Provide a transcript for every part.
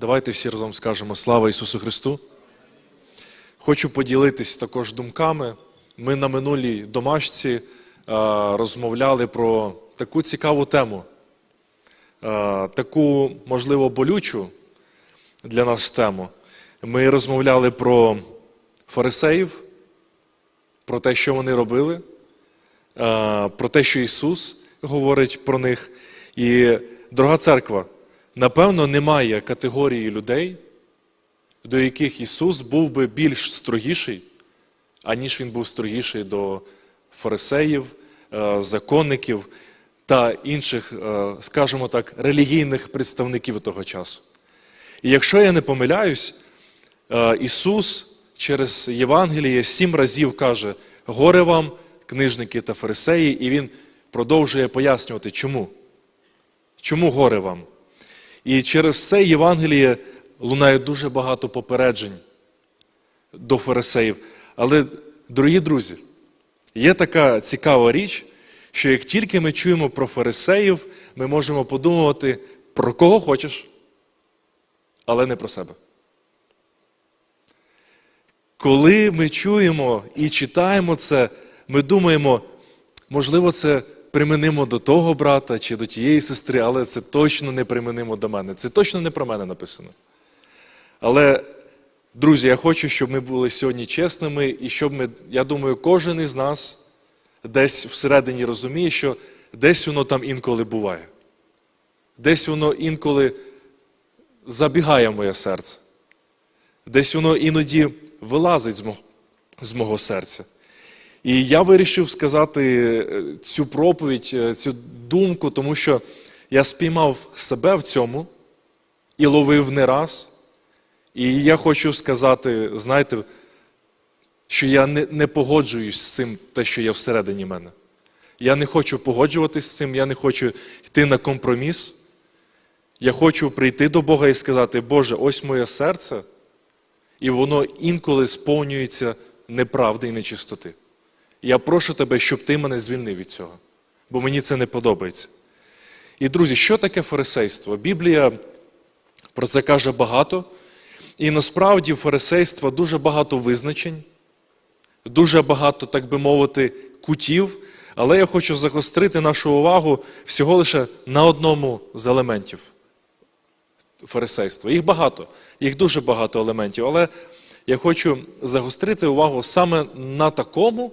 Давайте всі разом скажемо слава Ісусу Христу. Хочу поділитись також думками. Ми на минулій домашці е, розмовляли про таку цікаву тему, е, таку, можливо, болючу для нас тему. Ми розмовляли про фарисеїв, про те, що вони робили, е, про те, що Ісус говорить про них. І, дорога церква, напевно, немає категорії людей, до яких Ісус був би більш строгіший, аніж Він був строгіший до фарисеїв, е, законників та інших, е, скажімо так, релігійних представників того часу. І якщо я не помиляюсь, е, Ісус через Євангеліє сім разів каже: горе вам, книжники та фарисеї, і Він продовжує пояснювати, чому. Чому горе вам? І через це Євангеліє лунає дуже багато попереджень до фарисеїв. Але, дорогі друзі, є така цікава річ, що як тільки ми чуємо про фарисеїв, ми можемо подумати про кого хочеш, але не про себе. Коли ми чуємо і читаємо це, ми думаємо, можливо, це применимо до того брата чи до тієї сестри, але це точно не применимо до мене. Це точно не про мене написано. Але, друзі, я хочу, щоб ми були сьогодні чесними, і щоб ми, я думаю, кожен із нас десь всередині розуміє, що десь воно там інколи буває. Десь воно інколи забігає в моє серце. Десь воно іноді вилазить з мого, серця. І я вирішив сказати е, цю проповідь, е, цю думку, тому що я спіймав себе в цьому і ловив не раз. І я хочу сказати, знаєте, що я не, не погоджуюсь з цим, те, що є всередині мене. Я не хочу погоджуватись з цим, я не хочу йти на компроміс. Я хочу прийти до Бога і сказати, Боже, ось моє серце, і воно інколи сповнюється неправди і нечистоти. Я прошу тебе, щоб ти мене звільнив від цього, бо мені це не подобається. І, друзі, що таке фарисейство? Біблія про це каже багато. І насправді в фарисейства дуже багато визначень, дуже багато, так би мовити, кутів. Але я хочу загострити нашу увагу всього лише на одному з елементів фарисейства. Їх багато, їх дуже багато елементів. Але я хочу загострити увагу саме на такому,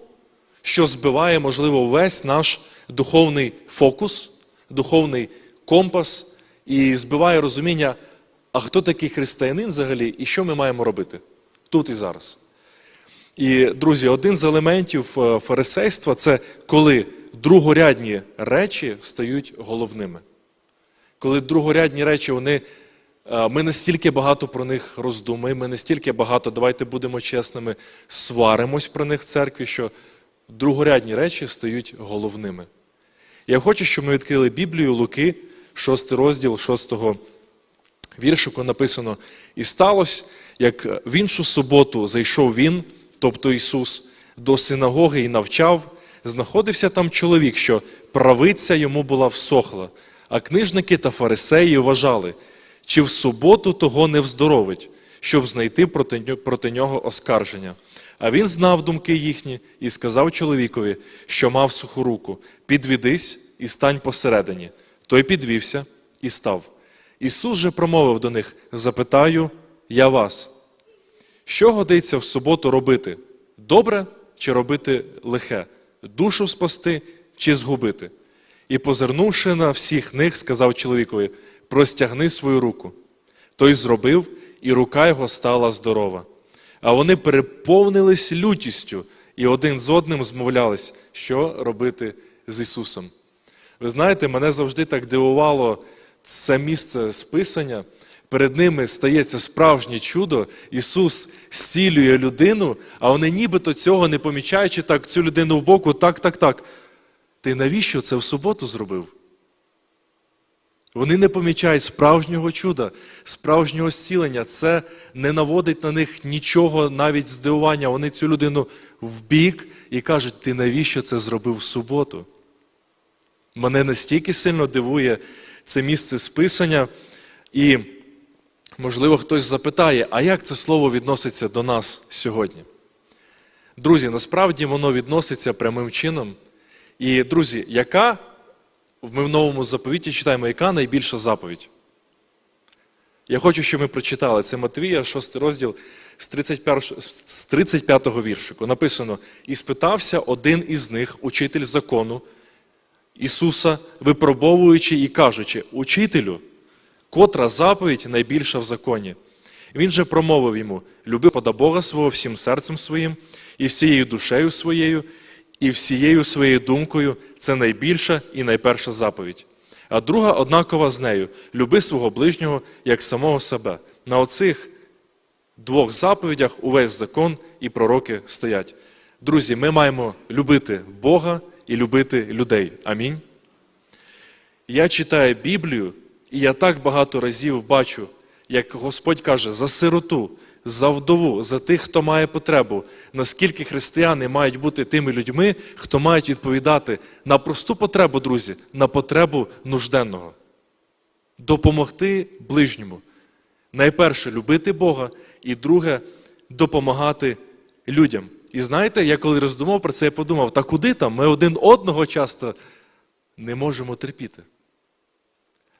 що збиває, можливо, весь наш духовний фокус, духовний компас і збиває розуміння, а хто такий християнин взагалі і що ми маємо робити тут і зараз. І, друзі, один з елементів е, фарисейства це коли другорядні речі стають головними. Коли другорядні речі, вони, е, ми настільки багато про них роздумуємо, ми настільки багато, давайте будемо чесними, сваримось про них в церкві, що другорядні речі стають головними. Я хочу, щоб ми відкрили Біблію Луки, 6 розділ 6 віршику написано: І сталося, як в іншу суботу зайшов він, тобто Ісус, до синагоги і навчав, знаходився там чоловік, що правиця йому була всохла, а книжники та фарисеї вважали, чи в суботу того не вздоровить, щоб знайти проти, нього оскарження. А він знав думки їхні і сказав чоловікові, що мав суху руку: підвідись і стань посередині. Той підвівся і став. Ісус же промовив до них: Запитаю я вас, що годиться в суботу робити? Добре чи робити лихе, душу спасти чи згубити? І, позирнувши на всіх них, сказав чоловікові: Простягни свою руку. Той зробив, і рука його стала здорова. А вони переповнились лютістю і один з одним змовлялись, що робити з Ісусом. Ви знаєте, мене завжди так дивувало це місце списання. Перед ними стається справжнє чудо. Ісус зцілює людину, а вони нібито цього не помічаючи так цю людину в боку, так, так, так. Ти навіщо це в суботу зробив? Вони не помічають справжнього чуда, справжнього зцілення. Це не наводить на них нічого, навіть здивування. Вони цю людину вбік і кажуть, ти навіщо це зробив в суботу? Мене настільки сильно дивує це місце списання. І Можливо, хтось запитає, а як це слово відноситься до нас сьогодні? Друзі, насправді воно відноситься прямим чином. І, друзі, яка ми в новому заповіті читаємо, яка найбільша заповідь? Я хочу, щоб ми прочитали це Матвія, 6 розділ з 31, з 35 віршику. Написано: І спитався один із них, учитель закону Ісуса, випробовуючи і кажучи: Учителю, котра заповідь найбільша в законі. Він же промовив йому: люби пода Бога свого всім серцем своїм, і всією душею своєю, і всією своєю думкою це найбільша і найперша заповідь. А друга однакова з нею люби свого ближнього як самого себе. На оцих двох заповідях увесь закон і пророки стоять. Друзі, ми маємо любити Бога і любити людей. Амінь. Я читаю Біблію, і я так багато разів бачу, як Господь каже, за сироту, за вдову, за тих, хто має потребу, наскільки християни мають бути тими людьми, хто мають відповідати на просту потребу, друзі, на потребу нужденного. Допомогти ближньому. Найперше любити Бога, і друге допомагати людям. І знаєте, я коли роздумав про це, я подумав, та куди там? Ми один одного часто не можемо терпіти.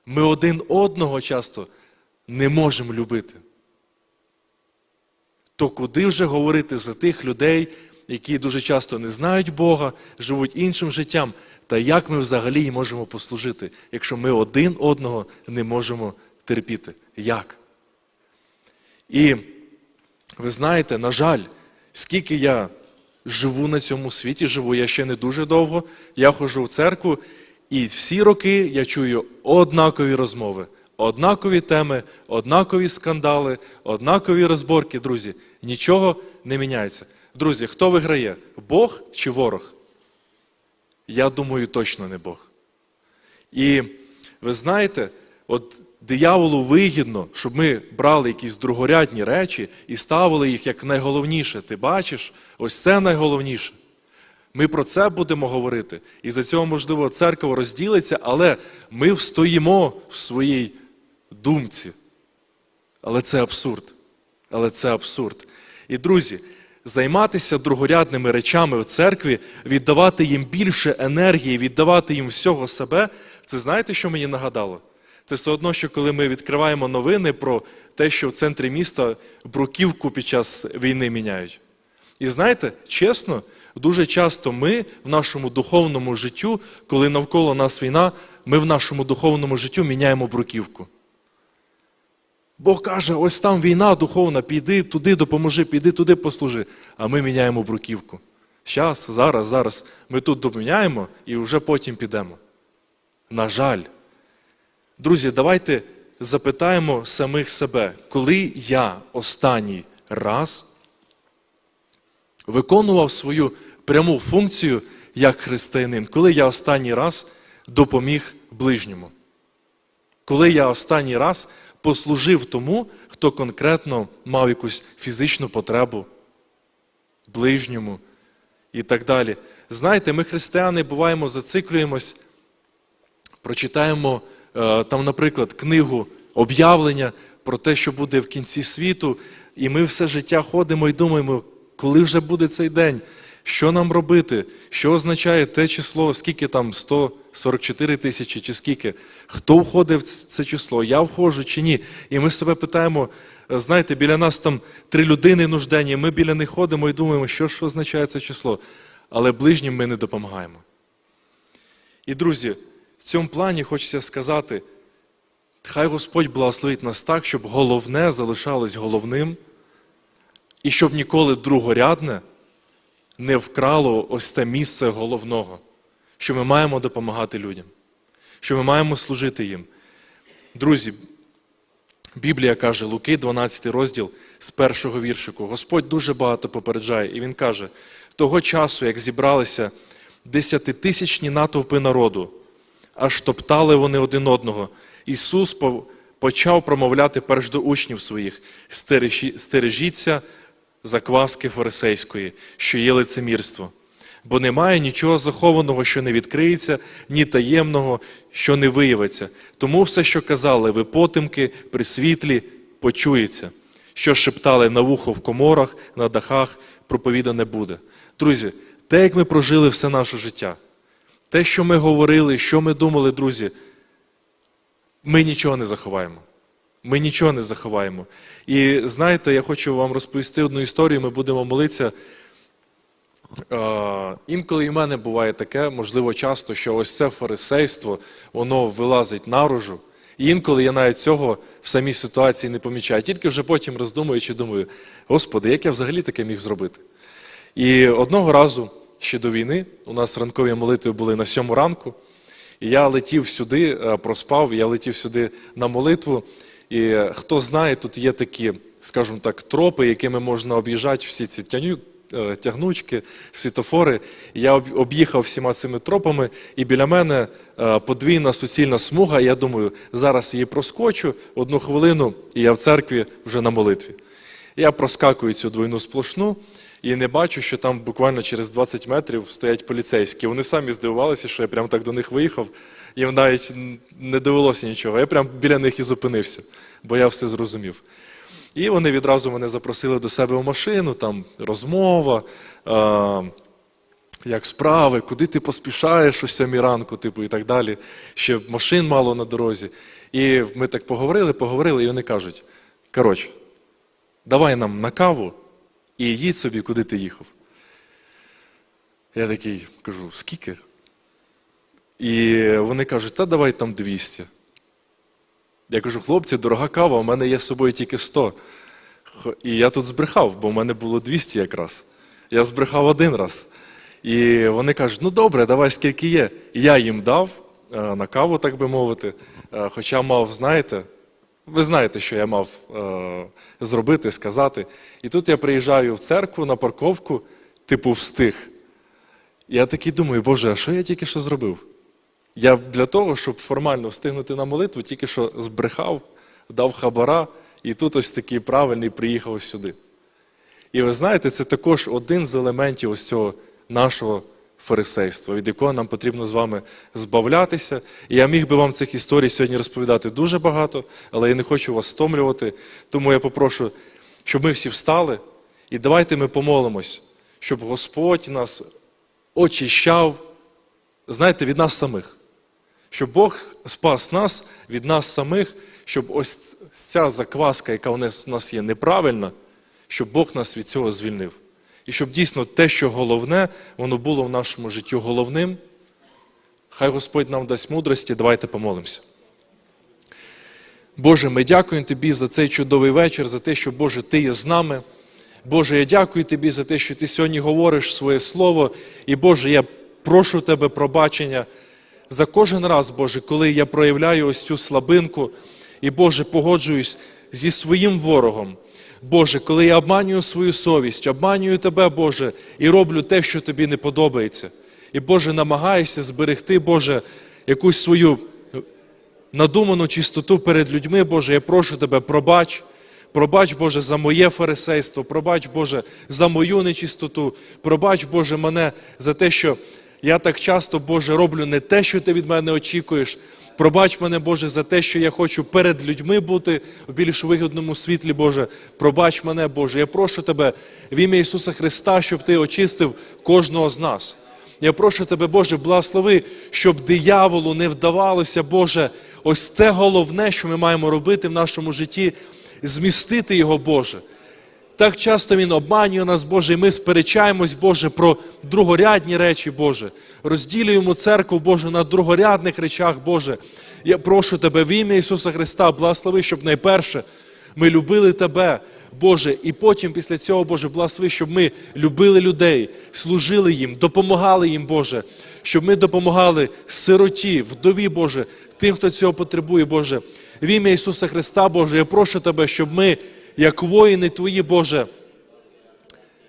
Ми один одного часто не можемо любити. То куди вже говорити за тих людей, які дуже часто не знають Бога, живуть іншим життям, та як ми взагалі їм можемо послужити, якщо ми один одного не можемо терпіти? Як? І ви знаєте, на жаль, скільки я живу на цьому світі, живу я ще не дуже довго, я ходжу в церкву, і всі роки я чую однакові розмови, однакові теми, однакові скандали, однакові розборки, друзі. Нічого не міняється. Друзі, хто виграє? Бог чи ворог? Я думаю, точно не Бог. І ви знаєте, от дияволу вигідно, щоб ми брали якісь другорядні речі і ставили їх як найголовніше. Ти бачиш, ось це найголовніше. Ми про це будемо говорити. І за цього, можливо, церква розділиться, але ми встоїмо в своїй думці. Але це абсурд. Але це абсурд. І, друзі, займатися другорядними речами в церкві, віддавати їм більше енергії, віддавати їм всього себе, це знаєте, що мені нагадало? Це все одно, що коли ми відкриваємо новини про те, що в центрі міста бруківку під час війни міняють. І знаєте, чесно, дуже часто ми в нашому духовному життю, коли навколо нас війна, ми в нашому духовному життю міняємо бруківку. Бог каже, ось там війна духовна, піди туди допоможи, піди туди послужи. А ми міняємо бруківку. Щас, зараз, зараз. Ми тут доміняємо і вже потім підемо. На жаль. Друзі, давайте запитаємо самих себе, коли я останній раз виконував свою пряму функцію як християнин, коли я останній раз допоміг ближньому. Коли я останній раз послужив тому, хто конкретно мав якусь фізичну потребу, ближньому і так далі. Знаєте, ми, християни, буваємо, зациклюємось, прочитаємо е, там, наприклад, книгу об'явлення про те, що буде в кінці світу, і ми все життя ходимо і думаємо, коли вже буде цей день. Що нам робити? Що означає те число, скільки там 144 тисячі, чи скільки? Хто входить в це число? Я входжу чи ні? І ми себе питаємо, знаєте, біля нас там три людини нужденні, ми біля них ходимо і думаємо, що ж означає це число. Але ближнім ми не допомагаємо. І, друзі, в цьому плані хочеться сказати, хай Господь благословить нас так, щоб головне залишалось головним, і щоб ніколи другорядне не вкрало ось це місце головного, що ми маємо допомагати людям, що ми маємо служити їм. Друзі, Біблія каже, Луки, 12 розділ з першого віршику. Господь дуже багато попереджає, і Він каже: того часу, як зібралися десятитисячні натовпи народу, аж топтали вони один одного, Ісус почав промовляти перш до учнів своїх: стережіться закваски фарисейської, що є лицемірство. Бо немає нічого захованого, що не відкриється, ні таємного, що не виявиться. Тому все, що казали, ви потемки, при світлі, почується. Що шептали на вухо в коморах, на дахах, проповідане буде. Друзі, те, як ми прожили все наше життя, те, що ми говорили, що ми думали, друзі, ми нічого не заховаємо. Ми нічого не заховаємо. І знаєте, я хочу вам розповісти одну історію, ми будемо молитися. Е, Інколи і в мене буває таке, можливо, часто, що ось це фарисейство, воно вилазить наружу. І інколи я навіть цього в самій ситуації не помічаю. Тільки вже потім роздумуючи, думаю, Господи, як я взагалі таке міг зробити? І одного разу, ще до війни, у нас ранкові молитви були на сьому ранку, і я летів сюди, е, проспав, я летів сюди на молитву. І хто знає, тут є такі, скажімо так, тропи, якими можна об'їжджати всі ці тяню, е, тягнучки, світофори. Я об'їхав всіма цими тропами, і біля мене е, подвійна суцільна смуга. Я думаю, зараз її проскочу одну хвилину, і я в церкві вже на молитві. Я проскакую цю двойну сплошну і не бачу, що там буквально через 20 метрів стоять поліцейські. Вони самі здивувалися, що я прямо так до них виїхав. Їм навіть не довелося нічого. Я прямо біля них і зупинився, бо я все зрозумів. І вони відразу мене запросили до себе в машину, там розмова. Е- як справи, куди ти поспішаєш о сьомій ранку, типу, і так далі, ще машин мало на дорозі. І ми так поговорили, поговорили, і вони кажуть: коротше, давай нам на каву і їдь собі, куди ти їхав. Я такий кажу, скільки? І вони кажуть, та давай там 200. Я кажу, хлопці, дорога кава, у мене є з собою тільки 100. І я тут збрехав, бо в мене було 200 якраз. Я збрехав один раз. І вони кажуть, ну добре, давай скільки є. Я їм дав е, на каву, так би мовити. Е, Хоча мав, знаєте, ви знаєте, що я мав е, зробити, сказати. І тут я приїжджаю в церкву на парковку, типу встиг. Я такий думаю, Боже, а що я тільки що зробив? Я для того, щоб формально встигнути на молитву, тільки що збрехав, дав хабара, і тут ось такий правильний приїхав сюди. І ви знаєте, це також один з елементів ось цього нашого фарисейства, від якого нам потрібно з вами збавлятися. І я міг би вам цих історій сьогодні розповідати дуже багато, але я не хочу вас стомлювати. Тому я попрошу, щоб ми всі встали, і давайте ми помолимось, щоб Господь нас очищав, знаєте, від нас самих. Щоб Бог спас нас від нас самих, щоб ось ця закваска, яка у нас є неправильна, щоб Бог нас від цього звільнив. І щоб дійсно те, що головне, воно було в нашому житті головним. Хай Господь нам дасть мудрості, давайте помолимося. Боже, ми дякуємо Тобі за цей чудовий вечір, за те, що Боже, Ти є з нами. Боже, я дякую Тобі за те, що Ти сьогодні говориш своє слово. І Боже, я прошу Тебе пробачення за кожен раз, Боже, коли я проявляю ось цю слабинку, і Боже, погоджуюсь зі своїм ворогом. Боже, коли я обманюю свою совість, обманюю Тебе, Боже, і роблю те, що тобі не подобається. І Боже, намагаюся зберегти, Боже, якусь свою надуману чистоту перед людьми, Боже, я прошу Тебе, пробач. Пробач, Боже, за моє фарисейство, пробач, Боже, за мою нечистоту, пробач, Боже, мене за те, що я так часто, Боже, роблю не те, що ти від мене очікуєш. Пробач мене, Боже, за те, що я хочу перед людьми бути в більш вигідному світлі, Боже. Пробач мене, Боже. Я прошу Тебе в ім'я Ісуса Христа, щоб Ти очистив кожного з нас. Я прошу тебе, Боже, благослови, щоб дияволу не вдавалося, Боже, ось це головне, що ми маємо робити в нашому житті, змістити його, Боже. Так часто Він обманює нас, Боже, і ми сперечаємось, Боже, про другорядні речі, Боже. Розділюємо церкву, Боже, на другорядних речах, Боже. Я прошу Тебе в ім'я Ісуса Христа, благослови, щоб найперше ми любили Тебе, Боже, і потім після цього, Боже, благослови, щоб ми любили людей, служили їм, допомагали їм, Боже, щоб ми допомагали сироті, вдові, Боже, тим, хто цього потребує, Боже. В ім'я Ісуса Христа, Боже, я прошу Тебе, щоб ми, як воїни Твої, Боже,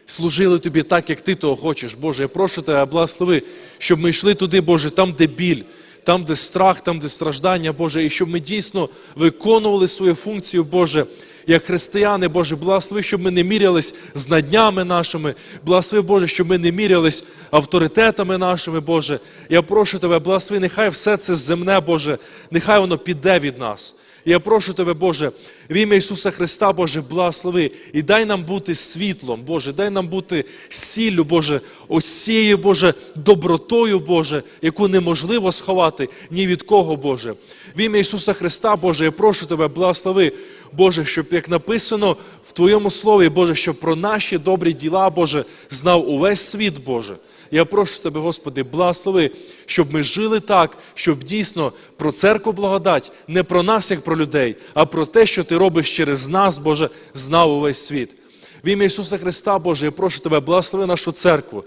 служили Тобі так, як Ти того хочеш, Боже. Я прошу Тебе, благослови, щоб ми йшли туди, Боже, там, де біль, там, де страх, там, де страждання, Боже, і щоб ми дійсно виконували свою функцію, Боже, як християни, Боже, благослови, щоб ми не мірялись знаннями нашими, благослови, Боже, щоб ми не мірялись авторитетами нашими, Боже. Я прошу Тебе, благослови, нехай все це земне, Боже, нехай воно піде від нас. Я прошу Тебе, Боже, в ім'я Ісуса Христа, Боже, благослови. І дай нам бути світлом, Боже, дай нам бути сіллю, Боже, осією, Боже, добротою, Боже, яку неможливо сховати ні від кого, Боже. В ім'я Ісуса Христа, Боже, я прошу Тебе, благослови, Боже, щоб як написано в Твоєму слові, Боже, щоб про наші добрі діла, Боже, знав увесь світ, Боже. Я прошу Тебе, Господи, благослови, щоб ми жили так, щоб дійсно про церкву благодать, не про нас, як про людей, а про те, що Ти робиш через нас, Боже, знав увесь світ. В ім'я Ісуса Христа, Боже, я прошу Тебе, благослови нашу церкву,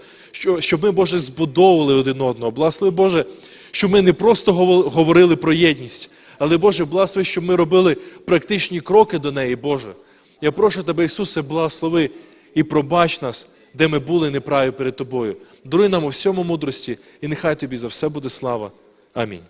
щоб ми, Боже, збудовували один одного. Благослови, Боже, щоб ми не просто говорили про єдність, але, Боже, благослови, щоб ми робили практичні кроки до неї, Боже. Я прошу Тебе, Ісусе, благослови і пробач нас, де ми були неправі перед Тобою. Даруй нам у всьому мудрості, і нехай Тобі за все буде слава. Амінь.